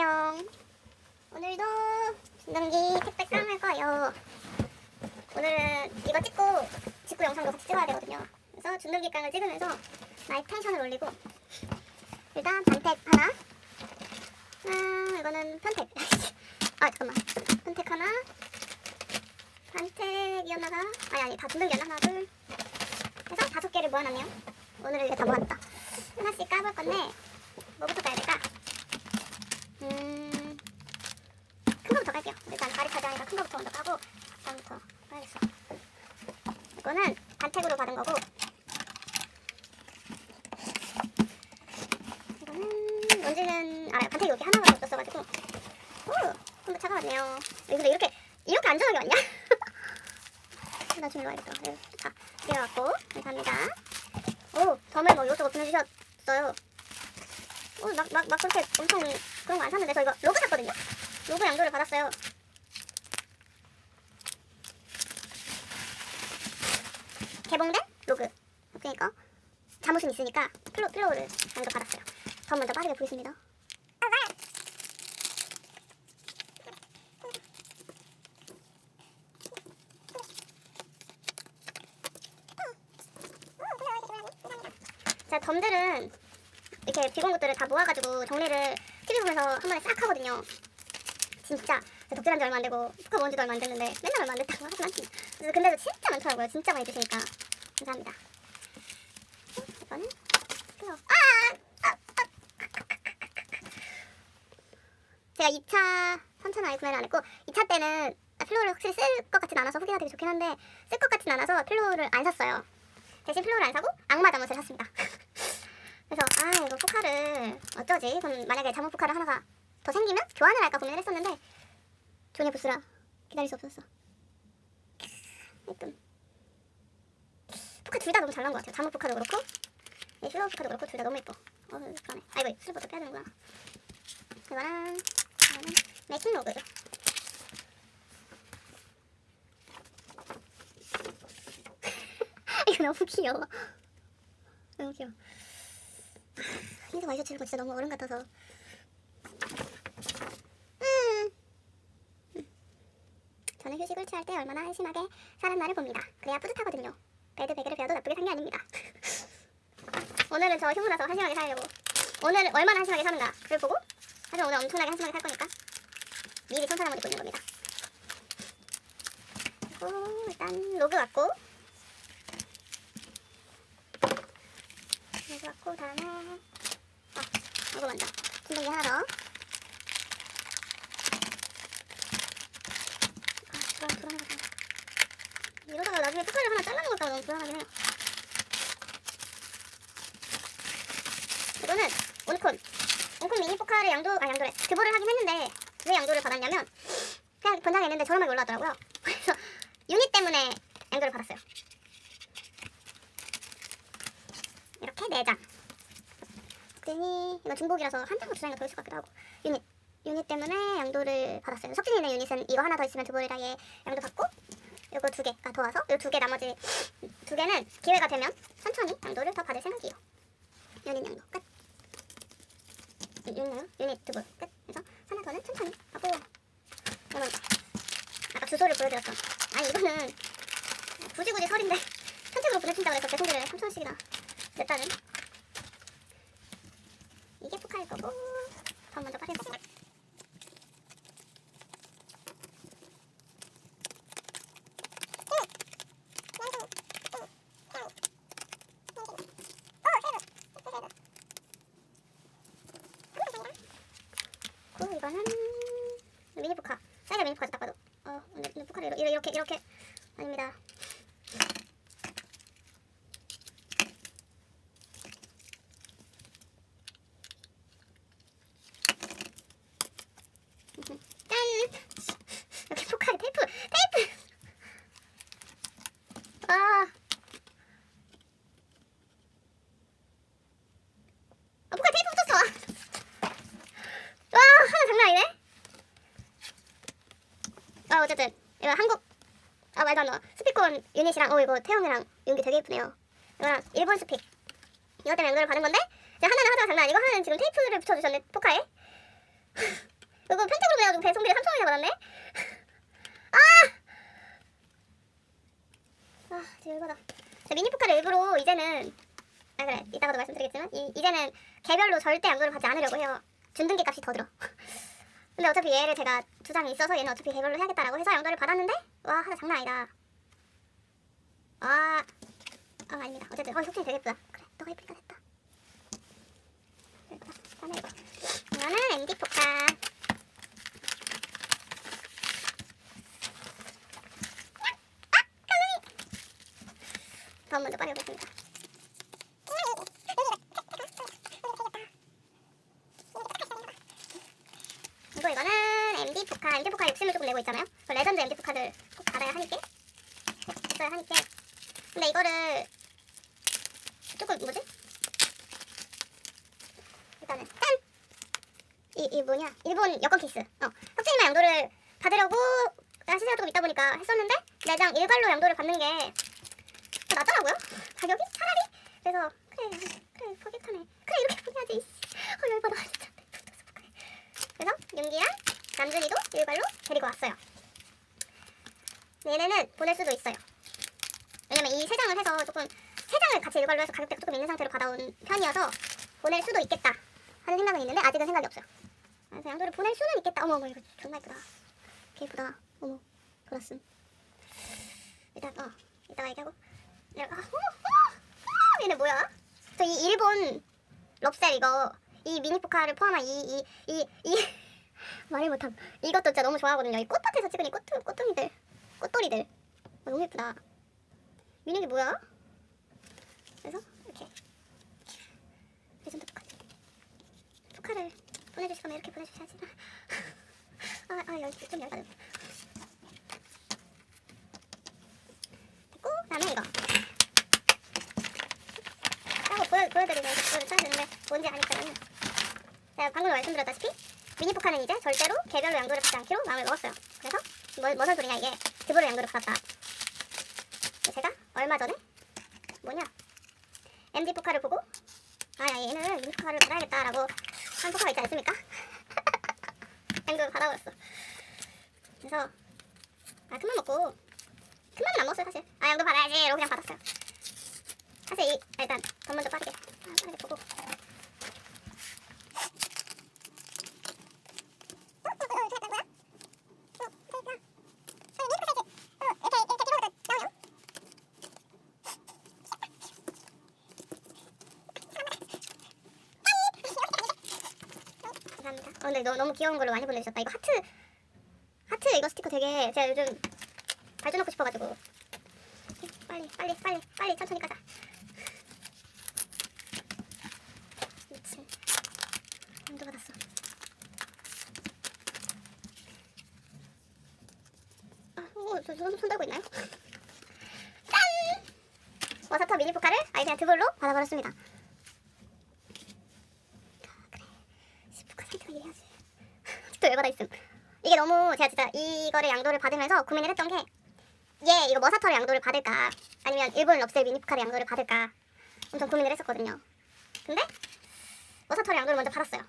안녕하세요. 오늘도 진동기 택배 깡할 거예요. 오늘은 이거 찍고 직구 영상도 같이 찍어야 되거든요. 그래서 중등기 깡을 찍으면서 나의 텐션을 올리고 일단 반택 하나 아 이거는 편택 아 잠깐만 편택 하나 반택이었나가 아니 아니 다 중등기였나 하나 둘 해서 다섯 개를 모아놨네요. 오늘은 이렇게 다 모았다. 하나씩 까볼 건데 뭐부터 까야 될까? 음, 큰 거부터 깔게요. 일단 다리 카드하니까 큰 거부터 먼저 까고 다음부터 까야겠어. 이거는 반택으로 받은 거고 이거는 뭔지는 알아요. 반택이 여기 하나밖에 없었어가지고 오, 좀더 차가웠네요. 근데 이렇게 이렇게 안전하게 왔냐? 나 지금. 네, 자, 이래갖고 감사합니다. 오, 점을 뭐 이것저것 보내주셨어요. 어, 막, 막, 막 그렇게 엄청 그런 거 안 샀는데 저 이거 로그 샀거든요. 로그 양도를 받았어요. 개봉된 로그. 그러니까 잠옷은 있으니까 필로, 필로우를 양도 받았어요. 저 먼저 빠르게 보겠습니다. 자, 점들은 이렇게 비건 것들을 다 모아가지고 정리를 TV 보면서 한 번에 싹 하거든요. 진짜 독재한 지 얼마 안 되고 포카 모은 지도 얼마 안 됐는데 맨날 얼마 안 됐다고 하지만 그래서 근데도 진짜 많더라고요. 진짜 많이 주시니까 감사합니다. 아! 아! 아! 제가 2차, 3차는 아예 구매를 안 했고 2차 때는 필로를 확실히 쓸 것 같진 않아서 후기가 되게 좋긴 한데 쓸 것 같진 않아서 필로를 안 샀어요. 대신 필로를 안 사고 악마 잠옷을 샀습니다. 그래서 아 이거 포카를 어쩌지? 그럼 만약에 잠옷 포카를 하나가 더 생기면 교환을 할까 고민을 했었는데 존의 부스라 기다릴 수 없었어. 예쁨. 포카 둘 다 너무 잘 나온 것 같아요. 잠옷 포카도 그렇고 이 필로우 포카도 그렇고 둘 다 너무 예뻐. 어 그러네. 아 이거 슬리퍼도 빼야 되는구나. 이거랑 이거는 매칭 로그죠. 이거 너무 귀여워. 너무 귀여워. 흰색 와이셔츠 입은 거 진짜 너무 어른 같아서. 음. 저는 휴식을 취할 때 얼마나 한심하게 날을 봅니다. 그래야 뿌듯하거든요. 배드 베개를 베어도 나쁘게 산 게 아닙니다. 오늘은 저 휴무라서 한심하게 살려고. 오늘 얼마나 한심하게 사는가를 보고 사실 오늘 엄청나게 한심하게 살 거니까 미리 천사나무 입고 있는 겁니다. 그리고 일단 로그 왔고 로그 왔고 다음에 아 이거 먼저 진동기 하나 더. 아 불안 불안하다. 이러다가 나중에 포카를 하나 봐 너무 불안하긴 해요. 이거는 온콘 온콘 미니 포카를 양도 아 양도래 드보를 하긴 했는데 왜 양도를 받았냐면 그냥 본장에 있는데 저렴하게 올라왔더라고요. 그래서 유닛 때문에 양도를 받았어요. 이렇게 네 장. 그랬더니 이건 중복이라서 한 장만 두 장이 더 있을 것 같기도 하고 유닛 유닛 때문에 양도를 받았어요. 석진이 있는 유닛은 이거 하나 더 있으면 아예 양도 받고 이거 두 개가 더 와서 이두개 나머지 두 개는 기회가 되면 천천히 양도를 더 받을 생각이에요. 유닛 양도 끝. 유- 유닛 유닛 드볼 끝. 그래서 하나 더는 천천히 하고 이건 아까 주소를 보여드렸죠. 아니 이거는 굳이 굳이 설인데 편집으로 보내준다고 해서 배송비를 3천 원씩이나 냈다는 이게 포카일 거고. 더 먼저 빠르게 먹고 그리고 이거는 미니 포카. 사이즈 미니 포카 딱 봐도 어 근데 포카를 이렇게 이렇게 이렇게. 아닙니다 짠! 여기 포카에 테이프! 테이프! 아. 아, 포카 테이프 붙었어! 와, 하나 장난 아니네? 아, 어쨌든. 이거 한국, 아, 말도 안 나와. 유닛이랑, 어, 이거 태영이랑 연기 되게 예쁘네요. 이거랑 일본 스픽. 이것 때문에 연결을 받은 건데, 이제 하나는 하다가 장난 아니고, 하나는 지금 테이프를 붙여주셨네, 포카에. 해가지고 배송비를 3천 원이나 받았네. 아! 아, 진짜 열받아. 저 미니 포카를 일부러 이제는 아 그래 이따가도 말씀드리겠지만 이, 이제는 개별로 절대 양도를 받지 않으려고 해요. 준등기 값이 더 들어. 근데 어차피 얘를 제가 두 장이 있어서 얘는 어차피 개별로 해야겠다라고 해서 양도를 받았는데 와 하나 장난 아니다. 아, 아 아닙니다. 어쨌든 어 속진이 되게 예쁘다. 그래 너가 예쁘니까 됐다. 이거는 MD 포카. 아. 다음 먼저 빠져보겠습니다. 이거 이거는 MD 포카, MD 포카 욕심을 조금 내고 있잖아요. 그 레전드 MD 포카를 꼭 받아야 하니까, 꼭 있어야 하니까. 근데 이거를 조금 뭐지? 일단은 짠! 이, 이 뭐냐? 일본 여권 케이스. 어, 석진이만 양도를 받으려고 내가 시세가 조금 있다 보니까 했었는데 내장 일괄로 양도를 받는 게 더 낫더라고요. 가격이 차라리. 그래서 그래 그래 포기하네. 그래 이렇게 포기하지. 어 열받아 진짜. 그래서 윤기랑 남준이도 일괄로 데리고 왔어요. 얘네는 보낼 수도 있어요. 왜냐면 이 세 장을 해서 조금 세 장을 같이 일괄로 해서 가격대가 조금 있는 상태로 받아온 편이어서 보낼 수도 있겠다 하는 생각은 있는데 아직은 생각이 없어요. 그래서 양도를 보낼 수는 있겠다. 어머 어머 이거 존나 예쁘다. 개 예쁘다. 어머 돌았음. 일단 어 이따가 얘기하고. 야, 아, 어머 어머 어머 얘네 뭐야? 저 이 일본 럽셀 이거 이 미니 포카를 포함한 이 이 이 이 말을 못함. 이것도 진짜 너무 좋아하거든요. 이 꽃밭에서 찍은 이 꽃, 꽃둥이들, 꽃돌이들. 어, 너무 예쁘다. 미니기 뭐야? 그래서 이렇게 레전드 포카. 포카를 보내주실 거면 이렇게 보내주셔야지. 아, 아, 열, 좀 열받음. 됐고, 그 다음에 이거. 따고 보여, 보여드리고 이거를 쳐야 되는데 뭔지 아니까요. 제가 방금 말씀드렸다시피 미니 포카는 이제 절대로 개별로 양도를 받지 않기로 마음을 먹었어요. 그래서 뭐, 무슨 소리냐 이게 드보로 양도를 받았다. 제가 얼마 전에 뭐냐 MD 포카를 보고 아 야, 얘는 미니 포카를 받아야겠다라고 한 포카가 있지 않습니까? 양도를 받아버렸어. 그래서 아 큰맘 먹고 큰맘은 안 먹었어요 사실. 아 양도 받아야지라고 그냥 받았어요. 사실 이 아, 일단 돈 먼저 빠르게 아, 빠르게 보고 근데 너, 너무 귀여운 걸로 많이 보내주셨다. 이거 하트 하트 이거 스티커 되게 제가 요즘 발전하고 싶어가지고 빨리 빨리 빨리 빨리 천천히 가자. 미친. 안도 받았어. 아, 어, 저, 손, 손 들고 있나요? 짠! 와사터 미니 포카를 그냥 드볼로 받아버렸습니다. 아, 그래. 포카 상태가 이래야지. 또 열받아 있음. 이게 너무 제가 진짜 이거를 양도를 받으면서 고민을 했던 게 얘 이거 머사터를 양도를 받을까 아니면 일본 럽셀 미니포카를 양도를 받을까 엄청 고민을 했었거든요. 근데 머사터를 양도를 먼저 받았어요.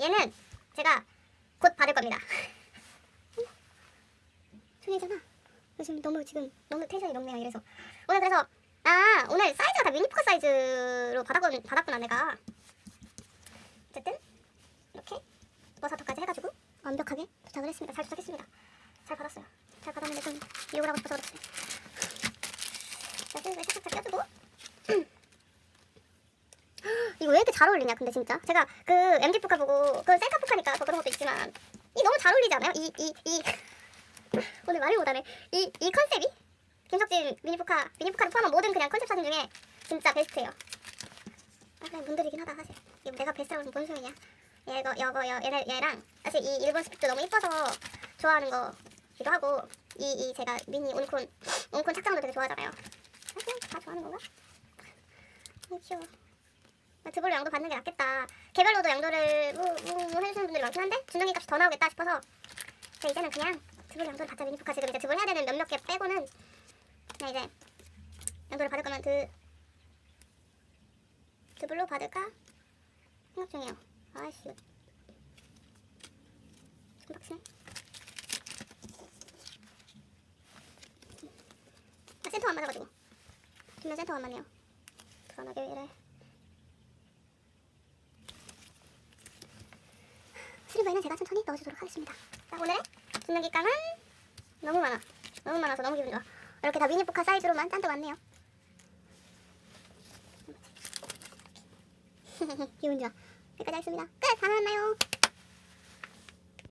얘는 제가 곧 받을 겁니다. 중이잖아. 지금 너무 지금 너무 텐션이 높네요. 이래서 오늘 그래서 아 오늘 사이즈가 다 미니포카 사이즈로 받았구나 내가. 어쨌든 이렇게 머사터까지 해가지고 완벽하게 도착을 했습니다. 잘 도착했습니다. 잘 받았어요. 잘 받았는데 좀 하고 싶어서 그렇지. 자, 끈을 싹싹 껴주고. 이거 왜 이렇게 잘 어울리냐, 근데 진짜. 제가 그 MG 포카 보고, 그 셀카 포카니까 더 그런 것도 있지만, 이 너무 잘 어울리지 않아요? 이, 이, 이. 오늘 말을 못하네. 이, 이 컨셉이? 김석진 미니 포카, 미니 포카를 포함한 모든 그냥 컨셉 사진 중에 진짜 베스트예요. 아, 그냥 문드리긴 하다, 사실. 이거 내가 베스트라고 뭔 소리냐. 얘거, 여거, 여, 얘네, 얘랑 사실 이 일본 스픽도 너무 이뻐서 좋아하는 거기도 하고 이, 이 제가 미니 온콘 온콘 착장도 되게 좋아하잖아요. 사실 다 좋아하는 건가? 너무 귀여워. 나 드볼로 양도 받는 게 낫겠다. 개별로도 양도를 뭐, 뭐, 뭐 해주시는 분들이 많긴 한데 준동이 값이 더 나오겠다 싶어서 자 이제는 그냥 드볼 양도를 받자 미니포카 지금 이제 드볼 해야 되는 몇몇 개 빼고는 그냥 이제 양도를 받을 거면 드 드볼로 받을까 생각 중이에요. 아씨 빡치네. 아, 센터가 안 맞아가지고. 뒷면 센터가 안 맞네요. 불안하게 왜 이래. 슬리브에는 제가 천천히 넣어주도록 하겠습니다. 자, 오늘의 준는 기감은 너무 많아. 너무 많아서 너무 기분 좋아. 이렇게 다 미니 포카 사이즈로만 짠뜩 왔네요. 기분 좋아. 여기까지 하겠습니다. 끝! 다음에 만나요.